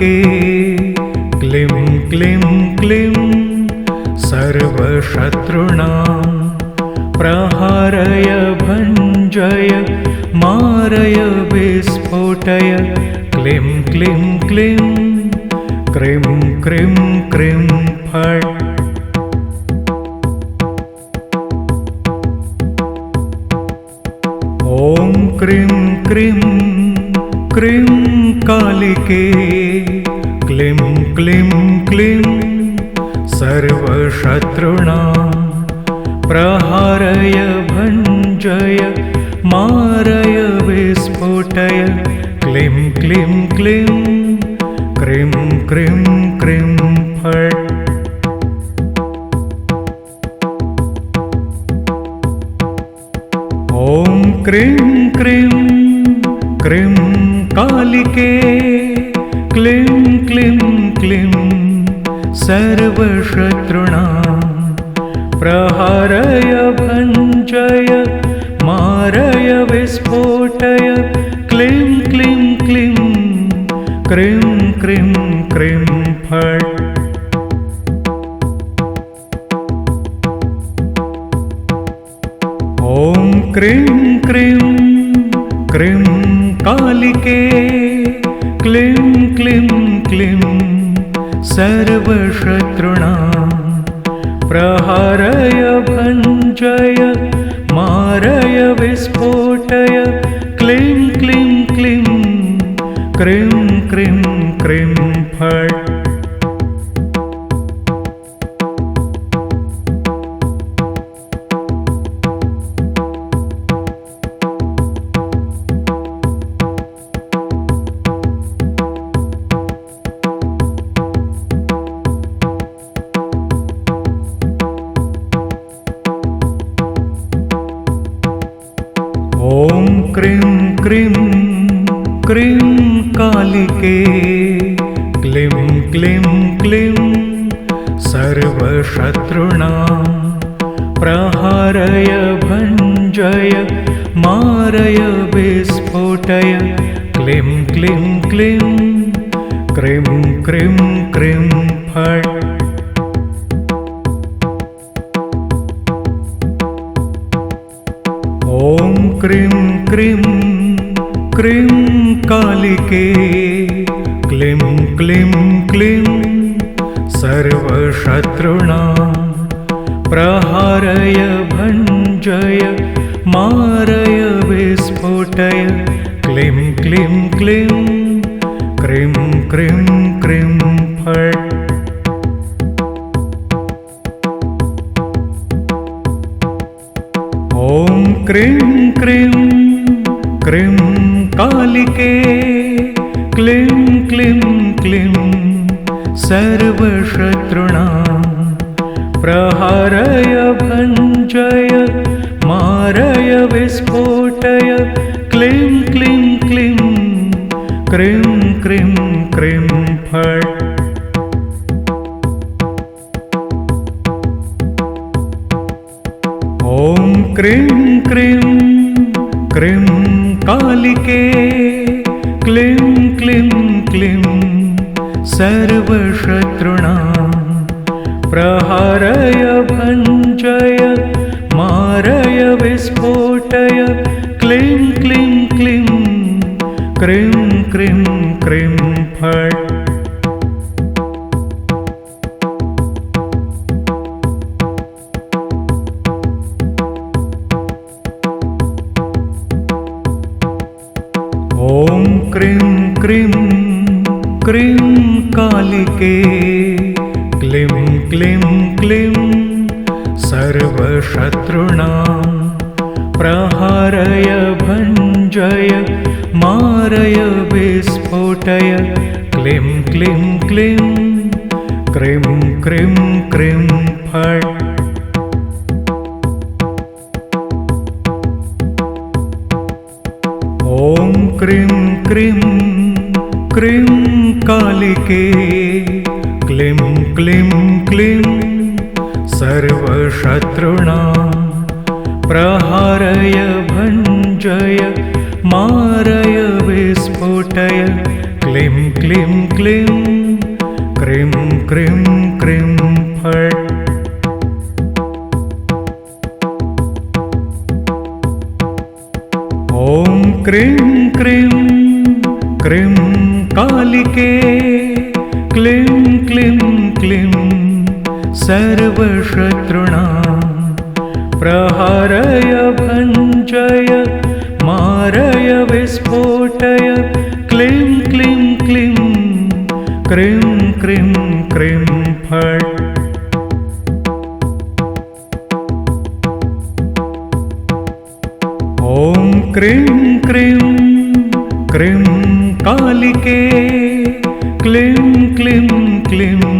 कालिके क्लीं क्लीं क्लीं। सर्वशत्रुणां प्रहारय भञ्जय मारय विस्फोटय। क्लीं क्लीं क्लीं। क्रीं क्रीं क्रीं फट् ॐ क्रीं क्रीं क्रीं कालिके। क्लीं क्लीं क्लीं। सर्वशत्रुणां। प्रहारय भञ्जय मारय विस्फोटय। क्लीं क्लीं क्लीं। क्रीं क्रीं क्रीं फट् ॐ क्रीं सर्वशत्रुणां प्रहारय भञ्जय मारय विस्फोटय। क्लीं क्लीं क्लीं क्रीं क्रीं क्रीं फट् ॐ क्रीं क्रीं क्रीं कालिके। क्लीं क्लीं क्लीं सर्वशत्रुणां प्रहारय भञ्जय मारय विस्फोटय क्लीं क्लीं क्लीं क्रीं क्रीं क्रीं फट् कालिके क्लीं क्लीं क्लीं सर्वशत्रुणां प्रहारय भञ्जय मारय विस्फोटय। क्लीं क्लीं क्लीं क्रीं क्रीं क्रीं फट् ॐ क्रीं क्रीं क्रीं कालिके क्लीं क्लीं क्लीं सर्वशत्रुणां प्रहारय भञ्जय मारय विस्फोटय। क्लीं क्लीं क्लीं क्रीं क्रीं क्रीं फट् ॐ क्रीं क्रीं क्रीं कालिके क्लीं क्लीं क्लीं सर्वशत्रुणां। प्रहारय भञ्जय मारय विस्फोटय क्लीं क्लीं क्लीं क्रीं क्रीं क्रीं फट् ॐ क्रीं क्रीं क्रीं कालिके क्लीं क्लीं क्लीं सर्वशत्रुणां। प्रहारय भञ्जय मारय विस्फोटय क्लीं क्लीं क्लीं क्रीं क्रीं क्रीं फट् क्रीं क्रीं क्रीं कालिके। क्लीं क्लीं क्लीं सर्वशत्रुणां प्रहारय भञ्जय मारय विस्फोटय। क्लीं क्लीं क्लीं क्रीं क्रीं क्रीं फट्। ॐ क्रीं क्रीं क्रीं कालिके क्लीं क्लीं क्लीं सर्वशत्रुणां प्रहारय भञ्जय मारय विस्फोटय क्लीं क्लीं क्लीं क्रीं क्रीं क्रीं फट् ॐ क्रीं क्रीं क्रीं कालिके क्लीं क्लीं क्लीं सर्वशत्रुणां। प्रहारय भञ्जय मारय विस्फोटय क्लीं क्लीं क्लीं क्रीं क्रीं क्रीं फट् ॐ क्रीं क्रीं क्रीं कालिके क्लीं क्लीं क्लीं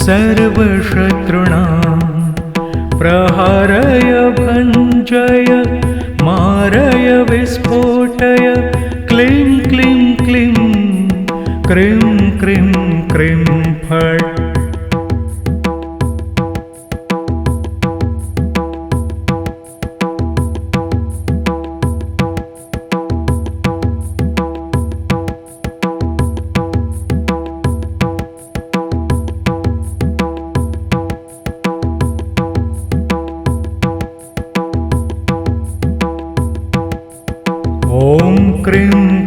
सर्वशत्रुणां प्रहारय भञ्जय मारय विस्फोटय क्लीं क्लीं क्लीं क्रीं क्रीं क्रीं फट्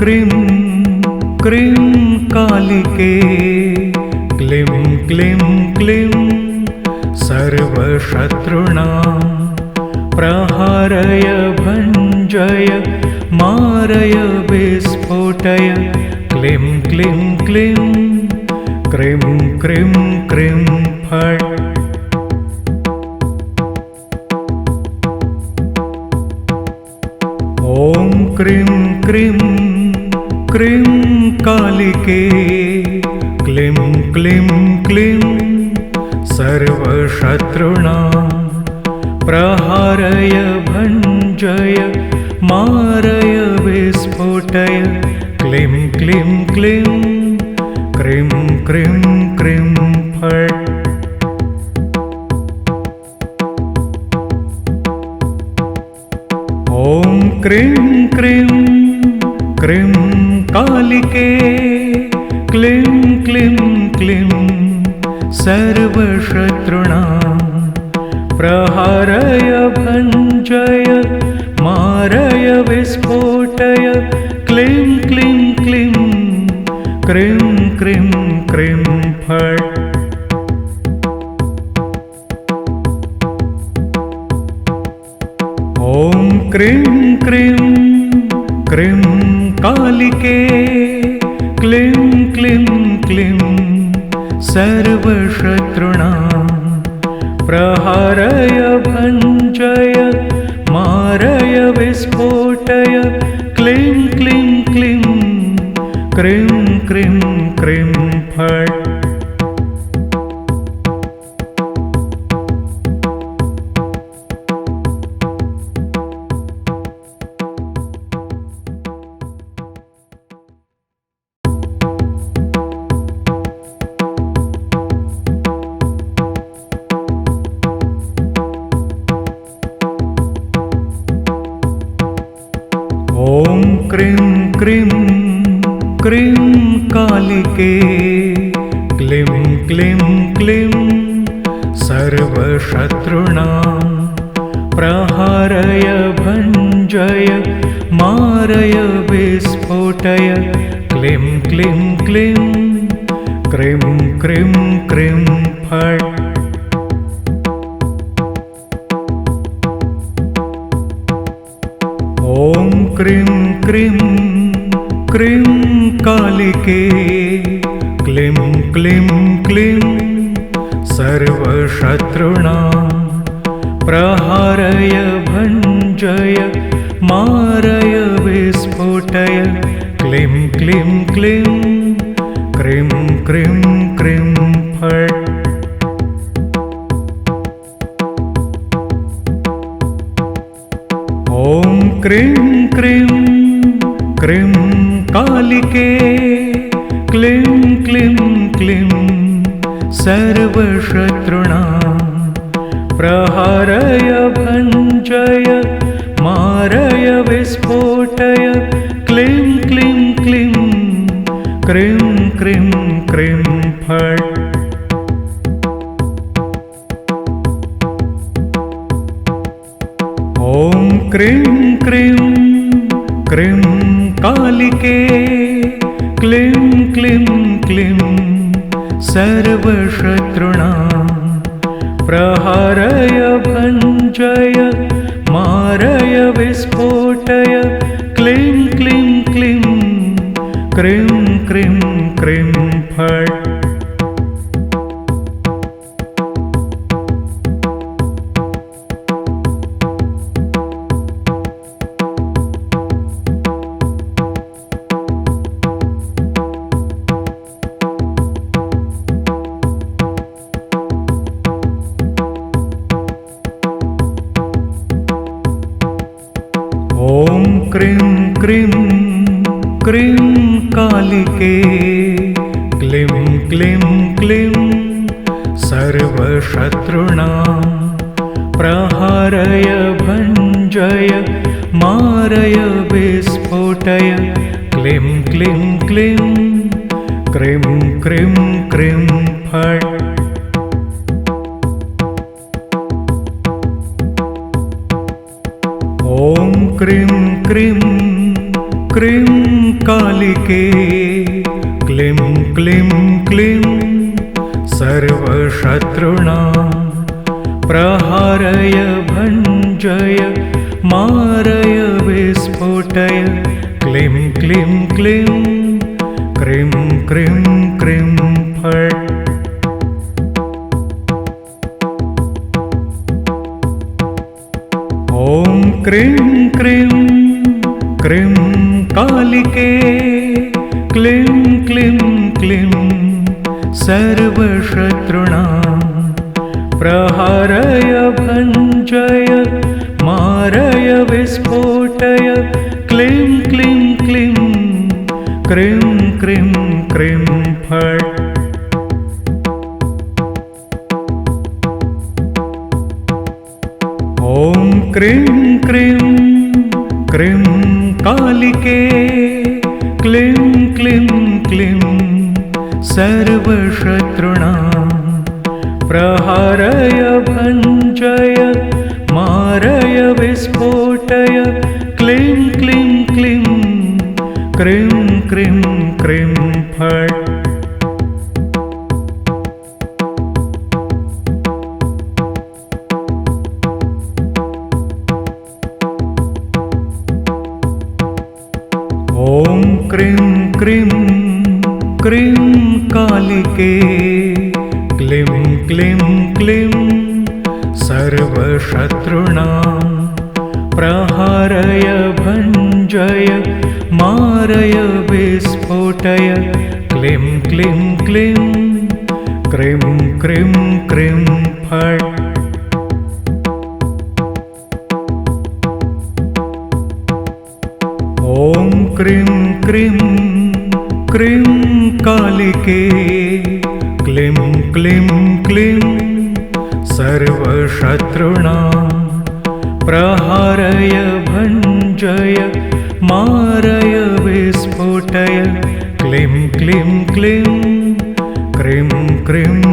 क्रीं क्रीं कालिके क्लीं क्लीं क्लीं सर्वशत्रुणां प्रहारय भञ्जय मारय विस्फोटय क्लीं क्लीं क्लीं क्रीं क्रीं क्रीं फट् ॐ क्रीं क्रीं क्रीं कालिके क्लीं क्लीं क्लीं सर्वशत्रुणां प्रहारय भञ्जय मारय विस्फोटय। क्लीं क्लीं क्लीं क्रीं क्रीं क्रीं फट् ॐ क्रीं क्रीं क्रीं कालिके क्लीं क्लीं क्लीं सर्वशत्रुणां प्रहारय भञ्जय मारय विस्फोटय क्लीं क्लीं क्लीं क्रीं क्रीं क्रीं फट् ॐ क्रीं क्रीं क्रीं कालिके क्लीं क्लीं क्लीं सर्वशत्रुणां। प्रहारय भञ्जय मारय विस्फोटय क्लीं क्लीं क्लीं क्रीं क्रीं क्रीं फट् क्रीं क्रीं कालिके। क्लीं क्लीं क्लीं सर्वशत्रुणां प्रहारय भञ्जय मारय विस्फोटय। क्लीं क्लीं क्लीं क्रीं क्रीं क्रीं फट् ॐ क्रीं क्रीं क्रीं कालिके क्लीं क्लीं क्लीं। सर्वशत्रुणां। प्रहारय भञ्जय मारय विस्फोटय। क्लीं क्लीं क्लीं। क्रीं क्रीं क्रीं फट् ॐ क्रीं क्रीं। क्रीं कालिके क्लीं क्लीं क्लीं सर्वशत्रुणां। प्रहारय भञ्जय मारय विस्फोटय क्लीं क्लीं क्लीं क्रीं क्रीं क्रीं फट् ॐ क्रीं कालिके क्लीं क्लीं क्लीं सर्वशत्रुणां। प्रहारय भञ्जय मारय विस्फोटय क्लीं क्लीं क्लीं क्रीं क्रीं क्रीं फट् कालिके क्लीं क्लीं क्लीं सर्वशत्रुणां। प्रहारय भञ्जय मारय विस्फोटय। क्लीं क्लीं क्लीं क्रीं क्रीं क्रीं फट् ॐ क्रीं क्रीं क्रीं कालिके क्लीं क्लीं क्लीं सर्वशत्रुणां प्रहारय भञ्जय मारय विस्फोटय क्लीं क्लीं क्लीं क्रीं क्रीं क्रीं फट् ॐ क्रीं क्रीं क्रीं कालिके क्लीं क्लीं क्लीं सर्वशत्रुणां प्रहारय भञ्जय मारय विस्फोटय क्लीं क्लीं क्लीं क्रीं क्रीं क्रीं फट् ॐ क्रीं क्रीं क्रीं कालिके क्लीं क्लीं क्लीं सर्वशत्रुणां प्रहारय भञ्जय मारय विस्फोटय क्लीं क्लीं क्लीं क्रीं क्रीं क्रीं फट् क्लीं क्लीं क्लीं सर्वशत्रुणां प्रहारय भञ्जय मारय विस्फोटय। क्लीं क्लीं क्लीं क्रीं क्रीं क्रीं फट् क्रीं कालिके क्लीं क्लीं क्लीं सर्वशत्रुणां प्रहारय भञ्जय मारय विस्फोटय क्लीं क्लीं क्लीं क्रीं क्रीं